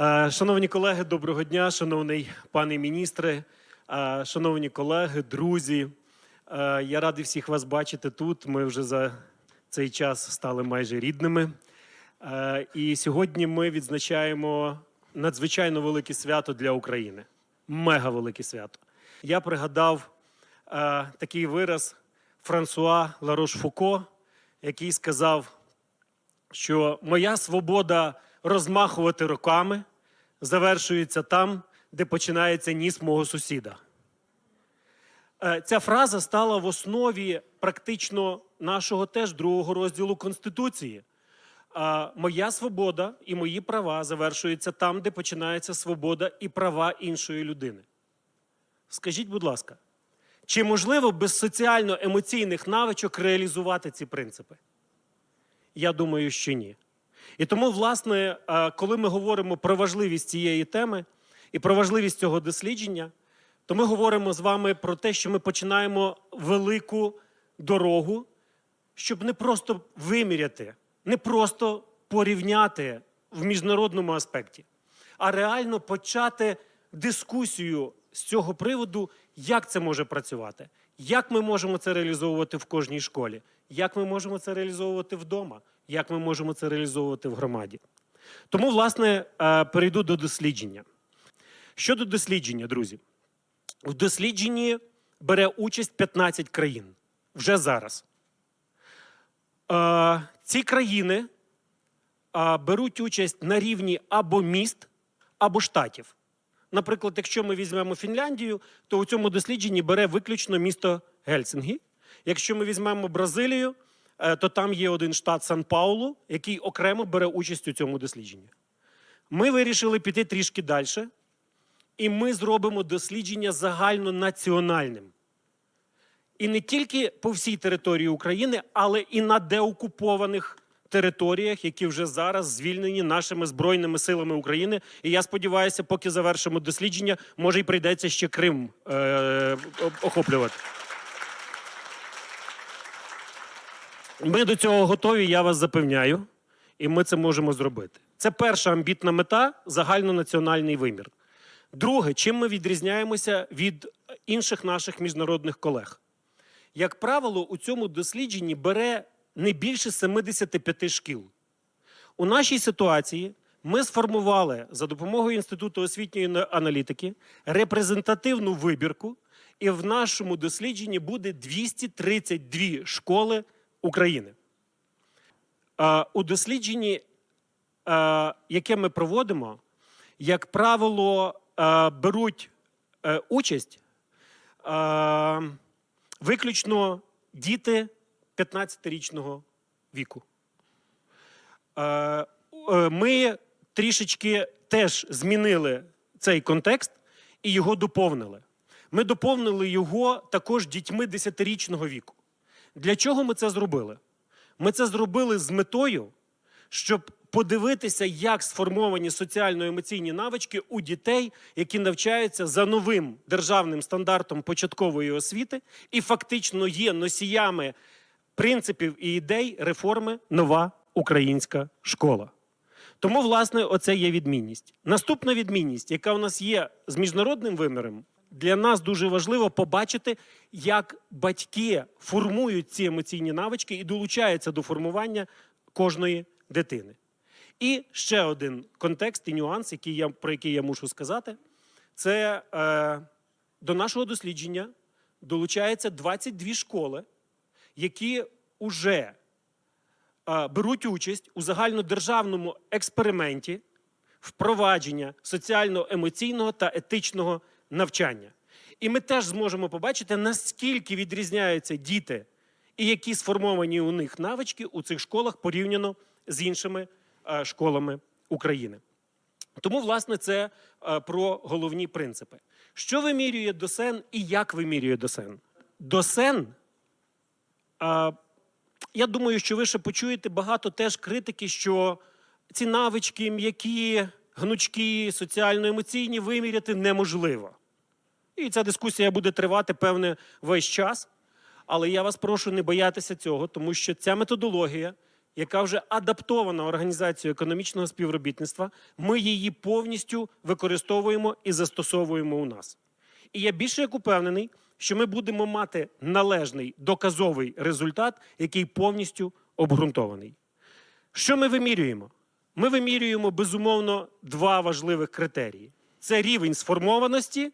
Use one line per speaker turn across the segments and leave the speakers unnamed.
Е, Шановні колеги, доброго дня, шановний пане міністре, е, шановні колеги, друзі. Е, Я радий всіх вас бачити тут. Ми вже за цей час стали майже рідними. І сьогодні ми відзначаємо надзвичайно велике свято для України. Мега велике свято. Я пригадав такий вираз Франсуа Ларош Фуко, який сказав, що моя свобода розмахувати руками завершується там, де починається ніс мого сусіда. Е, Ця фраза стала в основі практично нашого теж другого розділу Конституції. Моя свобода і мої права завершуються там, де починається свобода і права іншої людини. Скажіть, будь ласка, чи можливо без соціально-емоційних навичок реалізувати ці принципи? Я думаю, що ні. І тому, власне, е, коли ми говоримо про важливість цієї теми і про важливість цього дослідження, то ми говоримо з вами про те, що ми починаємо велику дорогу, щоб не просто виміряти, не просто порівняти в міжнародному аспекті, а реально почати дискусію з цього приводу, як це може працювати, як ми можемо це реалізовувати в кожній школі, як ми можемо це реалізовувати вдома, як ми можемо це реалізовувати в громаді. Тому, власне, е, перейду до дослідження. Щодо дослідження, друзі, в дослідженні бере участь 15 країн вже зараз. Е, Ці країни е, беруть участь на рівні або міст, або штатів. Наприклад, якщо ми візьмемо Фінляндію, то у цьому дослідженні бере виключно місто Гельсінгі. Якщо ми візьмемо Бразилію, е, то там є один штат Сан-Паулу, який окремо бере участь у цьому дослідженні. Ми вирішили піти трішки далі, і ми зробимо дослідження загальнонаціональним. І не тільки по всій території України, але і на деокупованих територіях, які вже зараз звільнені нашими збройними силами України. І я сподіваюся, поки завершимо дослідження, може й прийдеться ще Крим е- охоплювати. Ми до цього готові, я вас запевняю, і ми це можемо зробити. Це перша амбітна мета загальнонаціональний вимір. Друге, чим ми відрізняємося від інших наших міжнародних колег? Як правило, у цьому дослідженні бере не більше 75 шкіл. У нашій ситуації ми сформували за допомогою Інституту освітньої аналітики репрезентативну вибірку, і в нашому дослідженні буде 232 школи України. У дослідженні, яке ми проводимо, як правило, беруть е, участь виключно діти 15-річного віку. Е, Ми трішечки теж змінили цей контекст і його доповнили. Ми доповнили його також дітьми 10-річного віку. Для чого ми це зробили? Ми це зробили з метою, щоб подивитися, як сформовані соціально-емоційні навички у дітей, які навчаються за новим державним стандартом початкової освіти, і фактично є носіями принципів і ідей реформи нова українська школа. Тому, власне, оце є відмінність. Наступна відмінність, яка у нас є з міжнародним виміром, для нас дуже важливо побачити, як батьки формують ці емоційні навички і долучаються до формування кожної дитини. І ще один контекст і нюанс, який я, про який я мушу сказати, це е, до нашого дослідження долучається 22 школи, які вже е, беруть участь у загальнодержавному експерименті впровадження соціально-емоційного та етичного навчання. І ми теж зможемо побачити, наскільки відрізняються діти і які сформовані у них навички у цих школах порівняно з іншими е, школами України. Тому, власне, це е, про головні принципи. Що вимірює ДОСЕН і як вимірює ДОСЕН? ДОСЕН, е, я думаю, що ви ще почуєте багато теж критики, що ці навички, м'які, гнучкі, соціально-емоційні виміряти неможливо. І ця дискусія буде тривати, певне, весь час. Але я вас прошу не боятися цього, тому що ця методологія яка вже адаптована організацією економічного співробітництва, ми її повністю використовуємо і застосовуємо у нас. І я більше як упевнений, що ми будемо мати належний доказовий результат, який повністю обґрунтований. Що ми вимірюємо? Ми вимірюємо безумовно два важливих критерії: це рівень сформованості,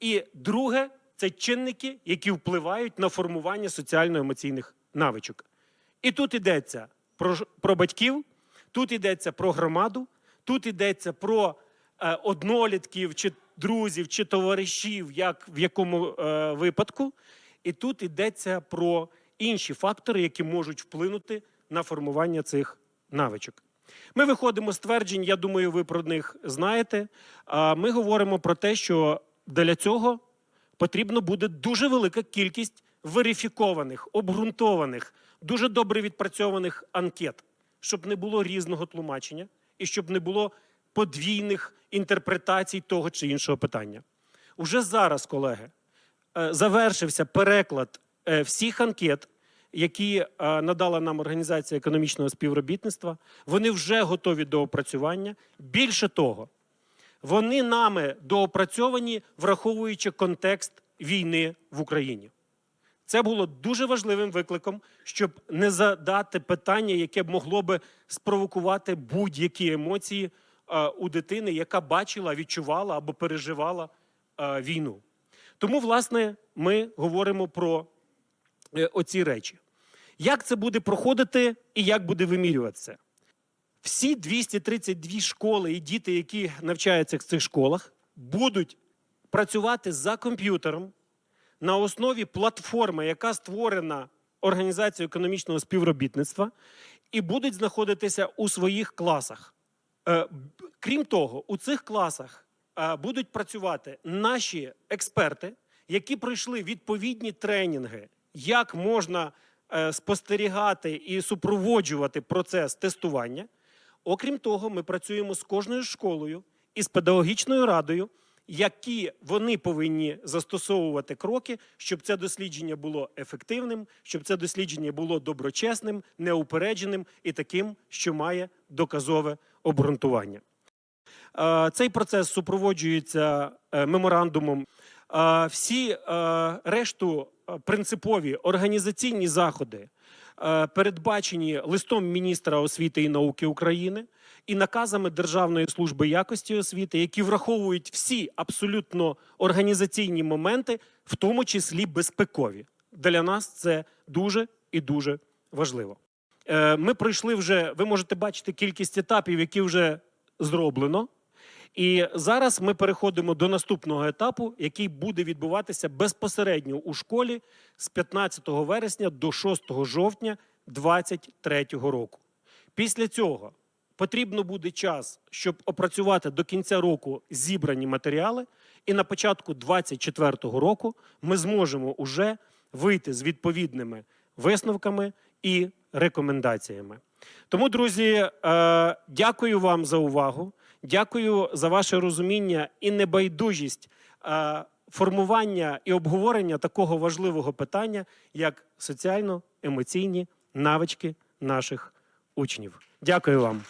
і друге це чинники, які впливають на формування соціально-емоційних навичок. І тут йдеться про, про батьків, тут йдеться про громаду, тут йдеться про е, однолітків, чи друзів, чи товаришів, як в якому е, випадку. І тут йдеться про інші фактори, які можуть вплинути на формування цих навичок. Ми виходимо з тверджень, я думаю, ви про них знаєте. Ми говоримо про те, що для цього потрібно буде дуже велика кількість верифікованих, обґрунтованих, дуже добре відпрацьованих анкет, щоб не було різного тлумачення і щоб не було подвійних інтерпретацій того чи іншого питання. Уже зараз, колеги, е, завершився переклад е, всіх анкет, які е, надала нам Організація економічного співробітництва. Вони вже готові до опрацювання. Більше того, вони нами доопрацьовані, враховуючи контекст війни в Україні. Це було дуже важливим викликом, щоб не задати питання, яке б могло би спровокувати будь-які емоції е, у дитини, яка бачила, відчувала або переживала е, війну. Тому, власне, ми говоримо про е, оці речі. Як це буде проходити і як буде вимірюватися? Всі 232 школи і діти, які навчаються в цих школах, будуть працювати за комп'ютером на основі платформи, яка створена Організацією економічного співробітництва, і будуть знаходитися у своїх класах. Е, Крім того, у цих класах е, будуть працювати наші експерти, які пройшли відповідні тренінги, як можна е, спостерігати і супроводжувати процес тестування. Окрім того, ми працюємо з кожною школою і з педагогічною радою, які вони повинні застосовувати кроки, щоб це дослідження було ефективним, щоб це дослідження було доброчесним, неупередженим і таким, що має доказове обґрунтування. Е, Цей процес супроводжується е, меморандумом. Е, Всі решту принципові організаційні заходи е, передбачені листом міністра освіти і науки України і наказами Державної служби якості освіти, які враховують всі абсолютно організаційні моменти, в тому числі безпекові. Для нас це дуже і дуже важливо. Е, Ми пройшли вже, ви можете бачити кількість етапів, які вже зроблено. І зараз ми переходимо до наступного етапу, який буде відбуватися безпосередньо у школі з 15 вересня до 6 жовтня 2023 року. Після цього потрібно буде час, щоб опрацювати до кінця року зібрані матеріали, і на початку 2024 року ми зможемо уже вийти з відповідними висновками і рекомендаціями. Тому, друзі, е, дякую вам за увагу. Дякую за ваше розуміння і небайдужість е, формування і обговорення такого важливого питання, як соціально-емоційні навички наших учнів. Дякую вам.